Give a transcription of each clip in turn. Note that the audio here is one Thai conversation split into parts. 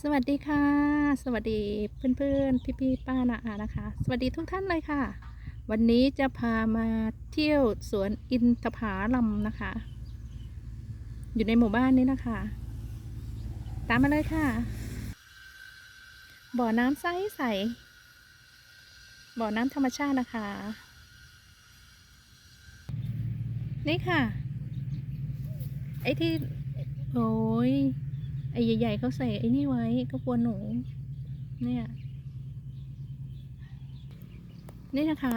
สวัสดีค่ะ สวัสดีเพื่อนๆ พี่ๆป้านาอานะคะ สวัสดีทุกท่านเลยค่ะ วันนี้จะพามาเที่ยวสวนอินทผาลัมนะคะ อยู่ในหมู่บ้านนี้นะคะ ตามมาเลยค่ะ บ่อน้ำใสใสบ่อน้ำธรรมชาตินะคะ นี่ค่ะ ไอ้ที่ โอ้ย ไอ้ใหญ่ๆเขาใส่ไอ้นี่ไว้ก็กลัวหนู เนี่ย นี่นะคะ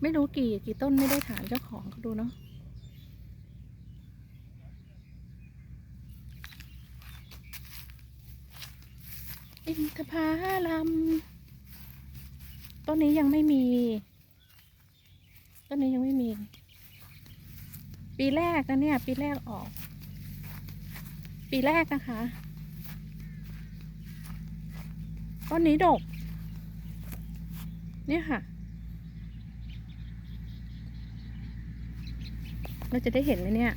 ไม่รู้กี่กี่ต้นไม่ได้ถามเจ้าของเขาดูเนาะอินทผาลัมต้นนี้ยังไม่มี ต้นนี้ยังไม่มี ปีแรกนะเนี่ย ปีแรกออก ปีแรกนะคะ ต้นนี้ดก เนี่ยค่ะ เราจะได้เห็นไหมเนี่ย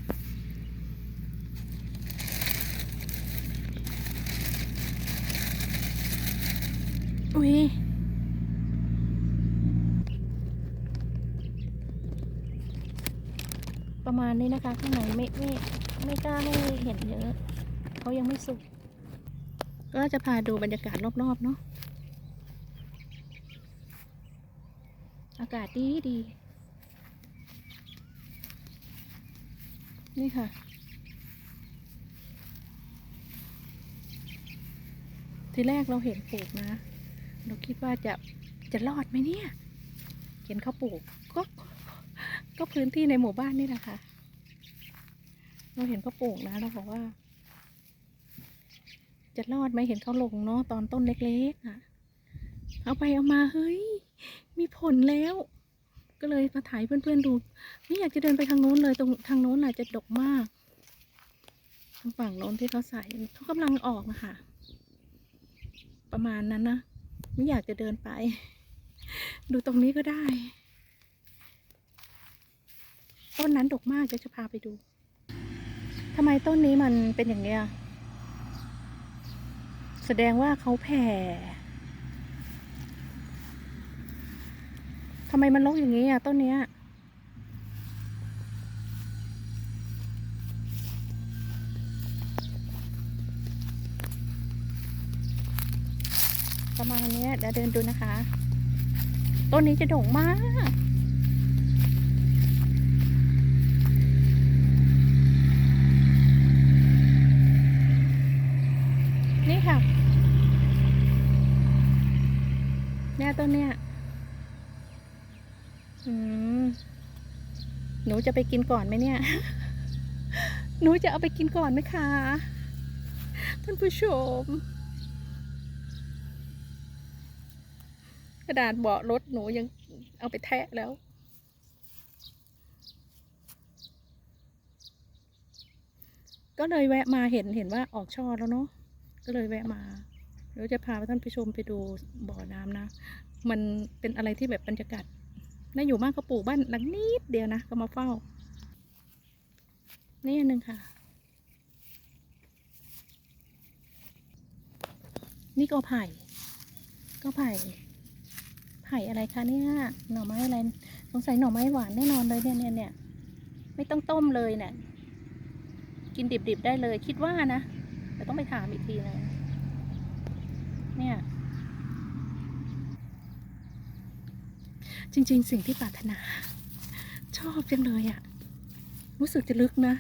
อุ้ยประมาณนี้นะคะข้างในไม่ไม่ไม่กล้าให้เห็นเยอะ เขายังไม่สุก ก็จะพาดูบรรยากาศรอบๆเนาะ อากาศดีดี นี่ค่ะ ทีแรกเราเห็นปลูกนะ เราคิดว่าจะจะรอดไหมเนี่ย เห็นเขาปลูกก็ก็พื้นที่ในหมู่บ้านนี่แหละค่ะ เราเห็นเขาปลูกนะ เราบอกว่า จะรอดไหมเห็นเขาลงเนาะตอนต้นเล็กๆอะ เอาไปเอามาเฮ้ย มีผลแล้ว ก็เลยมาถ่ายเพื่อนๆดู ไม่อยากจะเดินไปทางโน้นเลยตรงทางโน้นน่ะจะดกมากทางฝั่งโน้นที่เขาใส่เขากำลังออกนะคะประมาณนั้นนะไม่อยากจะเดินไป ดูตรงนี้ก็ได้ต้นนั้นดกมากเดี๋ยวจะพาไปดูทำไมต้นนี้มันเป็นอย่างเนี้ย แสดงว่าเขาแผ่ทำไมมันลกอย่างนี้อะต้นเนี้ยประมาณนี้เดี๋ยวเดินดูนะคะ ต้นนี้จะโด่งมาก นี่ค่ะ เนี่ยต้นเนี่ย อืม หนูจะไปกินก่อนไหมเนี่ย หนูจะเอาไปกินก่อนไหมคะ ท่านผู้ชม กระดาษเบาะรถหนูยังเอาไปแทะแล้ว ก็เลยแวะมาเห็นเห็นว่าออกช่อแล้วเนาะ ก็เลยแวะมา เดี๋ยวจะพาท่านผู้ชมไปดูบ่อน้ำนะ มันเป็นอะไรที่แบบบรรยากาศ น่าอยู่มากเขาปลูกบ้านหลังนิดเดียวนะ ก็มาเฝ้า นี่อันหนึ่งค่ะ นี่ก็ไผ่ก็ไผ่ไผ่อะไรคะเนี่ยหน่อไม้อะไรสงสัยหน่อไม้หวานแน่นอนเลยเนี่ยเนี่ยเนี่ยไม่ต้องต้มเลยเนี่ยกินดิบๆได้เลยคิดว่านะแต่ต้องไปถามอีกทีนะเนี่ย จริง ๆ สิ่งที่ปรารถนา ชอบจังเลยอะรู้สึกจะลึกนะ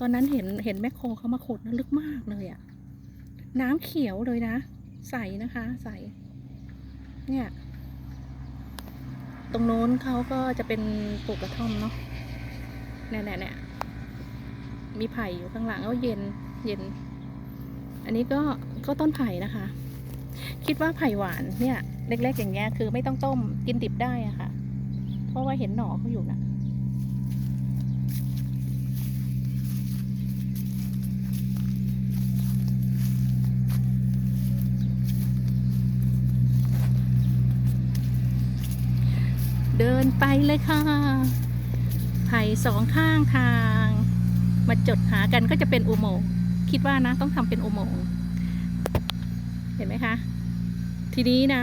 ตอนนั้นเห็นเห็นแมคโครเขามาขุดนะลึกมากเลยอะน้ำเขียวเลยนะ ใสนะคะ ใส เนี่ย ตรงโน้นเขาก็จะเป็นปลูกกระท่อมเนาะเนี่ยเนี่ยเนี่ยมีไผ่อยู่ข้างหลังแล้วเย็นเย็น อันนี้ก็ก็ต้นไผ่นะคะ คิดว่าไผ่หวานเนี่ย เล็ก ๆ อย่างเงี้ยคือไม่ต้องต้มกินดิบได้อะค่ะ เพราะว่าเห็นหน่อเขาอยู่นะเดินไปเลยค่ะ ไผ่สองข้างทาง มาจดหากันก็จะเป็นอุโมงค์ คิดว่านะต้องทำเป็นอุโมงค์ เห็นไหมคะ ทีนี้นะ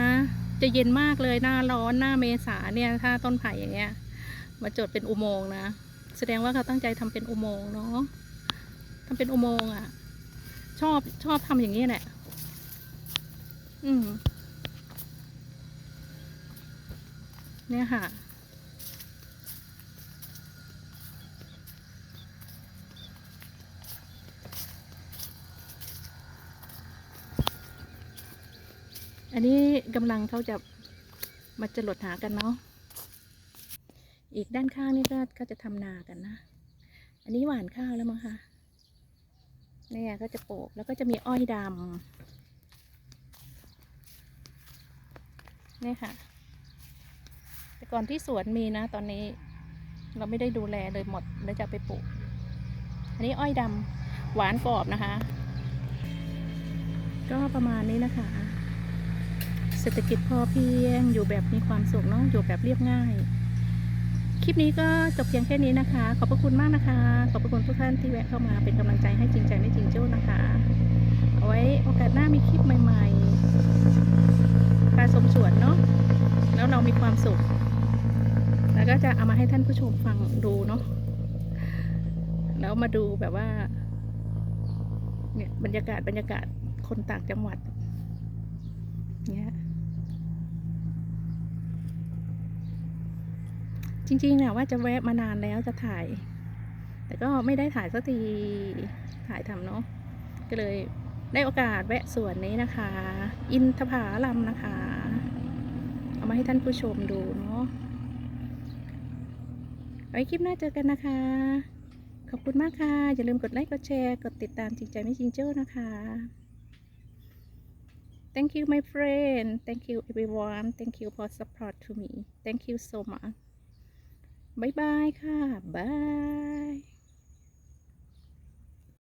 จะเย็นมากเลยหน้าร้อนหน้าเมษาเนี่ย ถ้าต้นไผ่อย่างเงี้ย มาจดเป็นอุโมงค์นะ แสดงว่าเขาตั้งใจทำเป็นอุโมงค์เนาะทำเป็นอุโมงค์อะ ชอบชอบทำอย่างนี้แหละ อืมเนี่ยค่ะ อันนี้กำลังเขาจะมาจรดหากันเนาะ อีกด้านข้างนี่ก็ก็จะทำนากันนะ อันนี้หวานข้าวแล้วมั้งคะเนี่ยก็จะโปกแล้วก็จะมีอ้อยดำเนี่ยค่ะ แต่ก่อนที่สวนมีนะ ตอนนี้เราไม่ได้ดูแลเลยหมดแล้วจะไปปลูก อันนี้อ้อยดำหวานกรอบนะคะ ก็ประมาณนี้นะคะ เศรษฐกิจพอเพียง อยู่แบบมีความสุขเนาะอยู่แบบเรียบง่าย คลิปนี้ก็จบเพียงแค่นี้นะคะ ขอบพระคุณมากนะคะ ขอบพระคุณทุกท่านที่แวะเข้ามาเป็นกำลังใจให้จริงใจไม่จริงเจ้านะคะ เอาไว้โอกาสหน้ามีคลิปใหม่ๆพาชมสวนเนาะแล้วเรามีความสุข แล้วก็จะเอามาให้ท่านผู้ชมฟังดูเนาะแล้วมาดูแบบว่าเนี่ยบรรยากาศบรรยากาศคนต่างจังหวัดเนี่ย จริงๆนะว่าจะแวะมานานแล้วจะถ่าย แต่ก็ไม่ได้ถ่ายสักทีถ่ายทำเนาะก็เลยได้โอกาสแวะสวนนี้นะคะ อินทผาลัมนะคะ เอามาให้ท่านผู้ชมดูเนาะไว้คลิปหน้าเจอกันนะคะ ขอบคุณมากค่ะ อย่าลืมกดไลค์กดแชร์กดติดตามจริงใจไม่จริงเจ้านะคะ Thank you my friend Thank you everyone Thank you for support to me Thank you so much บายบายค่ะบาย